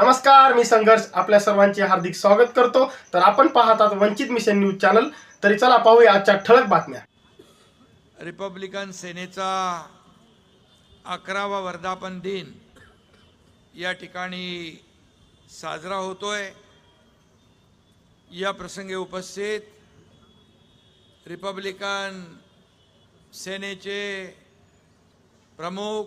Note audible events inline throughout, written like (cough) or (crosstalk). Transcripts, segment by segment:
नमस्कार मी संघर्ष. आपल्या सर्वांचे हार्दिक स्वागत करतो. तर आपण पाहत आहात वंचित मिशन न्यूज चॅनल. तरी चला पाहूया आजच्या ठळक बातम्या. रिपब्लिकन सेनेचा अकरावा वर्धापन दिन या ठिकाणी साजरा होतोय. या प्रसंगी उपस्थित रिपब्लिकन सेनेचे प्रमुख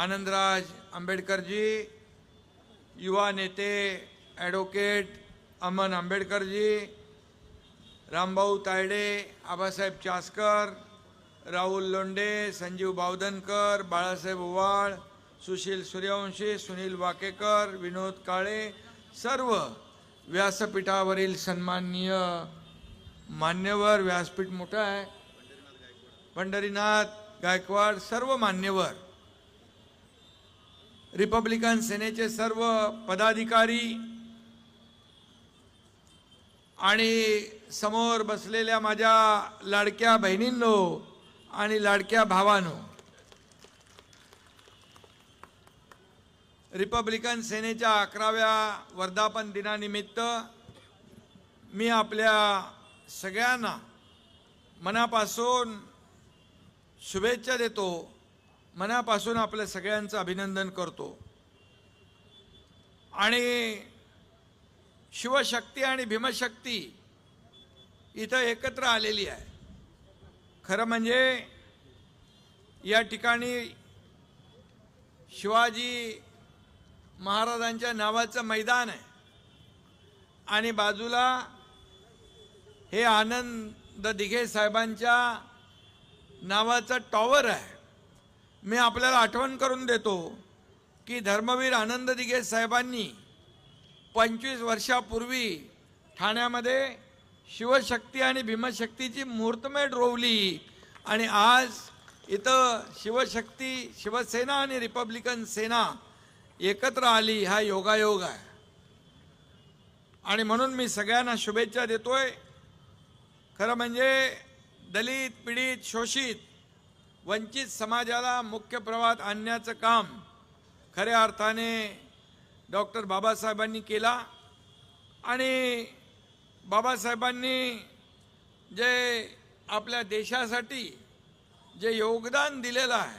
आनंदराज आंबेडकरजी युवा नेते ॲडव्होकेट अमन आंबेडकरजी रामभाऊ तायडे आबासाहेब चासकर राहुल लोंडे संजीव बावधनकर बाळासाहेब ओवाळ सुशील सूर्यवंशी सुनील वाकेकर विनोद काळे सर्व व्यासपीठावरील सन्माननीय मान्यवर व्यासपीठ मोठं आहे. पंढरीनाथ गायकवाड सर्व मान्यवर रिपब्लिकन सेनेचे सर्व पदाधिकारी आणि समोर बसलेल्या माझ्या लाडक्या बहिणींनो आणि लाडक्या भावानो रिपब्लिकन सेनेच्या अकराव्या वर्धापन दिनानिमित्त मी आपल्या सगळ्यांना मनापासून शुभेच्छा देतो. मनापासून आपल्या सगळ्यांचं अभिनंदन करतो. आणि शिवशक्ती आणि भीमशक्ती इथं एकत्र आलेली आहे. खरं म्हणजे या ठिकाणी शिवाजी महाराजांच्या नावाचं मैदान आहे. आणि बाजूला हे आनंद दिघे साहेबांच्या नावाचं टॉवर आहे. मी आपल्याला आठवण करून देतो की धर्मवीर आनंद दिघे साहेबांनी पंचवीस वर्षापूर्वी ठाण्यामध्ये शिवशक्ती आणि भीमशक्तीची मुहूर्तमेढ रोवली आणि आज इथं शिवशक्ती शिवसेना आणि रिपब्लिकन सेना एकत्र आली हा योगायोग आहे. आणि म्हणून मी सगळ्यांना शुभेच्छा देतोय. खरं म्हणजे दलित पीडित शोषित वंचित समाजाला मुख्य प्रवाहात आणण्याचं काम खऱ्या अर्थाने डॉक्टर बाबासाहेबांनी केला. आणि बाबासाहेबांनी जे आपल्या देशासाठी जे योगदान दिलेलं आहे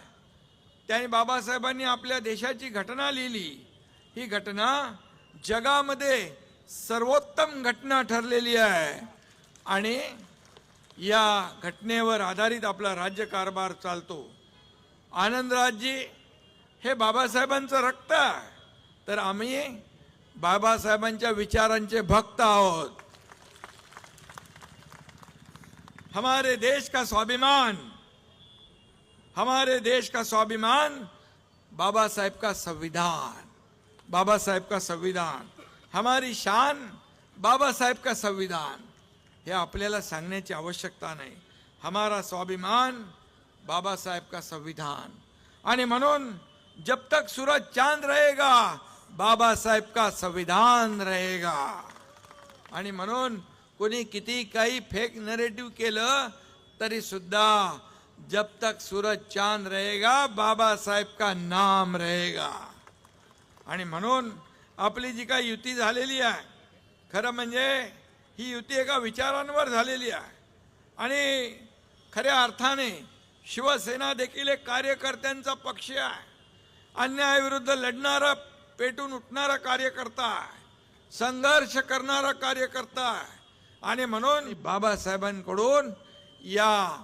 त्याने बाबासाहेबांनी आपल्या देशाची घटना लिहिली. ही घटना जगामध्ये सर्वोत्तम घटना ठरलेली आहे. आणि या घटनेवर आधारित आपला राज्यकारभार चालतो. आनंदराजजी हे बाबासाहेबांचं रक्त आहे. तर आम्ही बाबासाहेबांच्या विचारांचे भक्त आहोत. हमारे देश का स्वाभिमान हमारे देश का स्वाभिमान बाबा साहेब का संविधान बाबा साहेब का संविधान. हमारी शान बाबा साहेब का संविधान. हे आपल्याला सांगण्याची आवश्यकता नाही. हमारा स्वाभिमान बाबासाहेब का संविधान. आणि म्हणून जब तक सूरज चांद रहेगा बाबासाहेब का संविधान रहेगा. आणि म्हणून कोणी किती काही फेक नरेटिव्ह केलं तरी सुद्धा जब तक सूरज चांद रहेगा बाबासाहेब का नाम रहेगा. आणि म्हणून आपली जी काही युती झालेली आहे खरं म्हणजे ही युती एका विचारांवर झालेली आहे. आणि खऱ्या अर्थाने शिवसेना देखील एक कार्यकर्त्यांचा पक्ष आहे. अन्यायाविरुद्ध लढणारा पेटून उठणारा कार्यकर्ता आहे. संघर्ष करणारा कार्यकर्ता आहे. आणि म्हणून बाबासाहेबांकडून या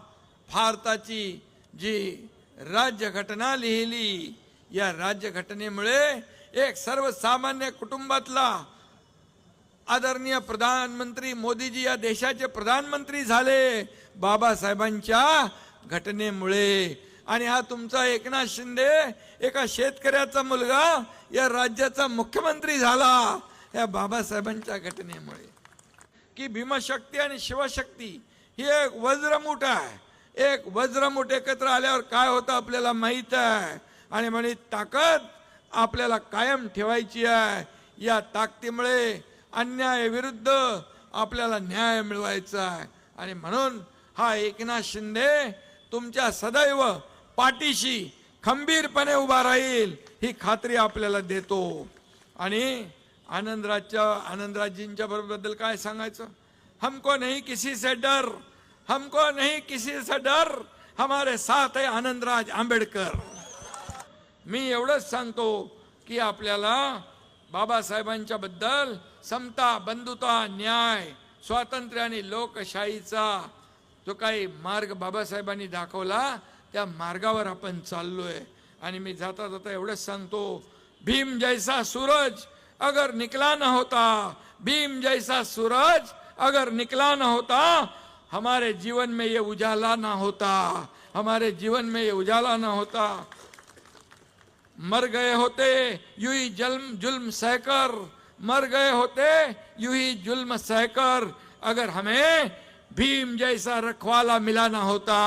भारताची जी राज्यघटना लिहिली या राज्यघटनेमुळे एक सर्वसामान्य कुटुंबातला आदरणीय प्रधानमंत्री मोदीजी या देशाचे प्रधानमंत्री झाले बाबासाहेबांच्या घटनेमुळे. आणि हा तुमचा एकनाथ शिंदे एका शेतकऱ्याचा मुलगा या राज्याचा मुख्यमंत्री झाला या बाबासाहेबांच्या घटनेमुळे. की भीमशक्ती आणि शिवशक्ती ही एक वज्रमूठ आहे. एक वज्रमूठ एकत्र आल्यावर काय होतं आपल्याला माहीत आहे. आणि म्हणे ताकद आपल्याला कायम ठेवायची आहे. या ताकदीमुळे अन्यायाविरुद्ध आपल्याला न्याय मिळवायचा आहे. आणि म्हणून हा एकनाथ शिंदे तुमच्या सदैव पाठीशी खंबीरपणे उभा राहील ही खात्री आपल्याला देतो. आणि आनंदराजच्या आनंदराजजींच्या बद्दल काय सांगायचं? हमको नहीं किसी से डर हमको नहीं किसी से डर हमारे साथ आहे आनंदराज आंबेडकर। मी एवढंच सांगतो की आपल्याला बाबासाहेबांच्या बद्दल समता बंधुता न्याय स्वातंत्र्य आणि लोकशाहीचा जो काही मार्ग बाबासाहेबांनी दाखवला त्या मार्गावर आपण चाललोय. आणि मी जाता जाता एवढंच सांगतो भीम जैसा सूरज अगर निकला न होता भीम जैसा सूरज अगर निकला न होता हमारे जीवन में ये उजाला ना होता हमारे जीवन में ये उजाला ना होता। मर गए होते यू ही जुल्म जुल्म सहकर मर गए होते यू ही जुल्म सहकर। अगर हमें भीम जैसा रखवाला मिला ना होता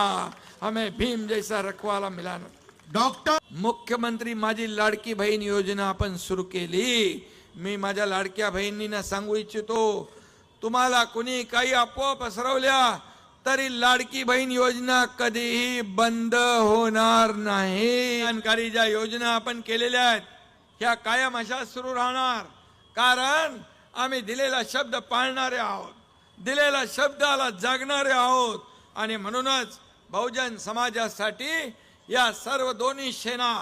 हमें भीम जैसा रखवाला मिला ना डॉक्टर मुख्यमंत्री माझी लाडकी बहीण योजना आपण सुरू केली. मी माझ्या लाडक्या बहिणींना सांगू इच्छितो तुम्हाला कुणी काही अफवा पसरवल्या तरी लाडकी बहीण योजना कधीही बंद होणार नाही. जानकारी ज्या योजना आपण केलेल्या आहेत ह्या कायम अशा सुरू राहणार. कारण आम्ही दिलेला शब्द पाळणारे आहोत दिलेल्या शब्दाला जागणारे आहोत आणि म्हणूनच बहुजन समाजासाठी या सर्व दोन्ही सेना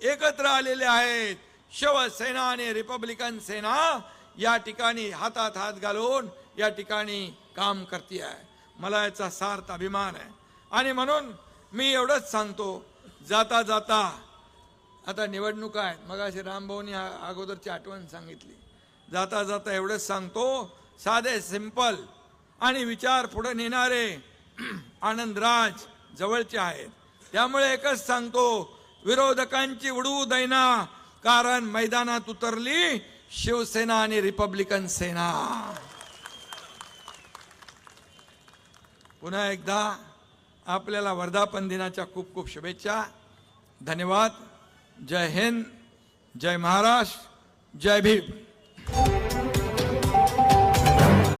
एकत्र आलेल्या आहेत. शिवसेना आणि रिपब्लिकन सेना या ठिकाणी हातात हात घालून या ठिकाणी काम करते आहे मला याचा सार्थ अभिमान आहे. आणि म्हणून मी एवढंच सांगतो जाता जाता आता निवडणुका आहेत. मग अशी रामभाऊनी अगोदरची आठवण सांगितली. जाता जाता एवढंच सांगतो साधे सिंपल आणि विचार पुढे नेणारे (clears throat) आनंदराज जवळचे आहेत. त्यामुळे एकच सांगतो विरोधकांची उडवू दैना कारण मैदानात उतरली शिवसेना आणि रिपब्लिकन सेना. पुन्हा एकदा आपल्याला वर्धापन दिनाच्या खूप खूप शुभेच्छा. धन्यवाद. जय हिंद. जय महाराष्ट्र. जय भीम.